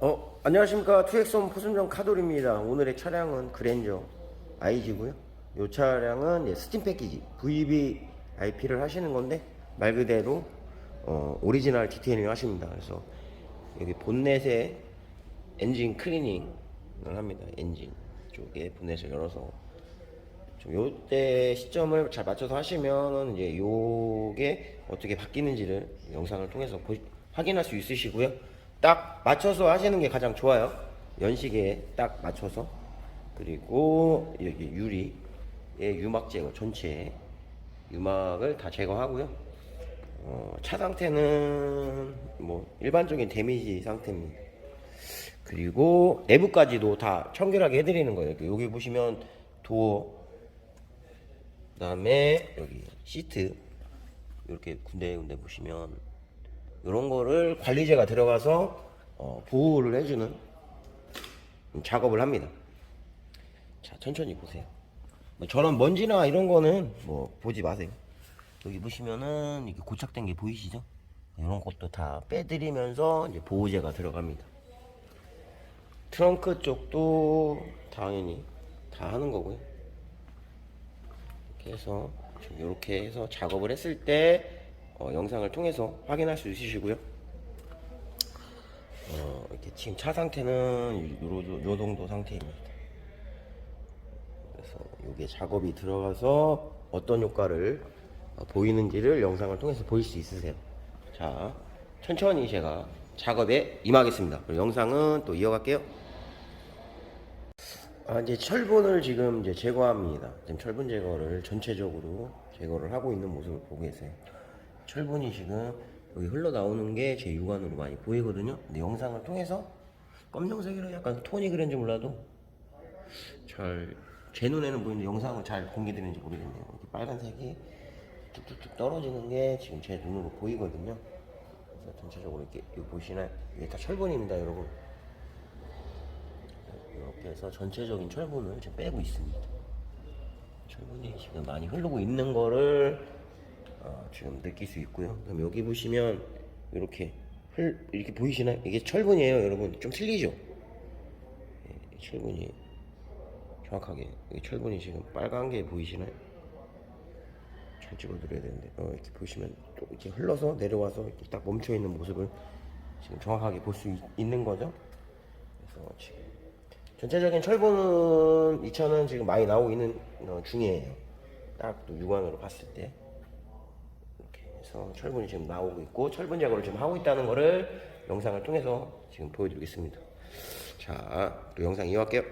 어, 안녕하십니까. 투엑선 포순정 카돌입니다. 오늘의 차량은 그랜저 IG고요. 이 차량은 이제 스팀 패키지 VVIP를 하시는 건데 말 그대로 어, 오리지널 디테일링 하십니다. 그래서 여기 본넷에 엔진 클리닝을 합니다. 엔진 쪽에 본넷을 열어서 좀 요때 시점을 잘 맞춰서 하시면은 이제 요게 어떻게 바뀌는지를 영상을 통해서 보- 확인할 수 있으시고요. 딱 맞춰서 하시는 게 가장 좋아요. 연식에 딱 맞춰서 그리고 여기 유리의 유막 제거 전체 유막을 다 제거하고요. 어, 차 상태는 뭐 일반적인 데미지 상태입니다. 그리고 내부까지도 다 청결하게 해드리는 거예요. 여기, 보시면 도어 그다음에 여기 시트 이렇게 군데군데 보시면 이런 거를 관리제가 들어가서 어, 보호를 해주는 작업을 합니다. 자 천천히 보세요. 뭐 저런 먼지나 이런 거는 뭐 보지 마세요. 여기 보시면은 이게 고착된 게 보이시죠? 이런 것도 다 빼드리면서 이제 보호제가 들어갑니다. 트렁크 쪽도 당연히 다 하는 거고요. 이렇게 해서 이렇게 해서 작업을 했을 때 어, 영상을 통해서 확인할 수 있으시고요. 어, 이렇게 지금 차 상태는 요, 요, 요 정도 상태입니다. 그래서 이게 작업이 들어가서 어떤 효과를 어, 보이는지를 영상을 통해서 보일 수 있으세요. 자, 천천히 제가 작업에 임하겠습니다. 영상은 또 이어갈게요. 아, 이제 철분을 지금 이제 제거합니다. 지금 철분 제거를 전체적으로 제거를 하고 있는 모습을 보고 계세요. 철분이 지금 여기 흘러나오는 게 제 육안으로 많이 보이거든요. 근데 영상을 통해서 검정색이라 약간 톤이 그런지 몰라도 잘 제 눈에는 보이는데 영상을 잘 공개되는지 모르겠네요. 이렇게 빨간색이 뚝뚝뚝 떨어지는 게 지금 제 눈으로 보이거든요. 그래서 전체적으로 이렇게 보시나요? 이게 다 철분입니다, 여러분. 이렇게 해서 전체적인 철분을 지금 빼고 있습니다. 철분이 지금 많이 흐르고 있는 거를 어, 지금 느낄 수 있고요. 그럼 여기 보시면 이렇게 흘 이렇게 보이시나요? 이게 철분이에요, 여러분. 좀 틀리죠? 예, 이 철분이 정확하게 이 철분이 지금 빨간 게 보이시나요? 잘 찍어드려야 되는데 어, 이렇게 보시면 또 이렇게 흘러서 내려와서 이렇게 딱 멈춰 있는 모습을 지금 정확하게 볼 수 있는 거죠. 그래서 지금 전체적인 철분은 이 차는 지금 많이 나오고 있는 어, 중이에요. 딱 또 육안으로 봤을 때 해서 철분이 지금 나오고 있고 철분 제거를 지금 하고 있다는 거를 영상을 통해서 지금 보여드리겠습니다. 자, 또 영상 이어갈게요.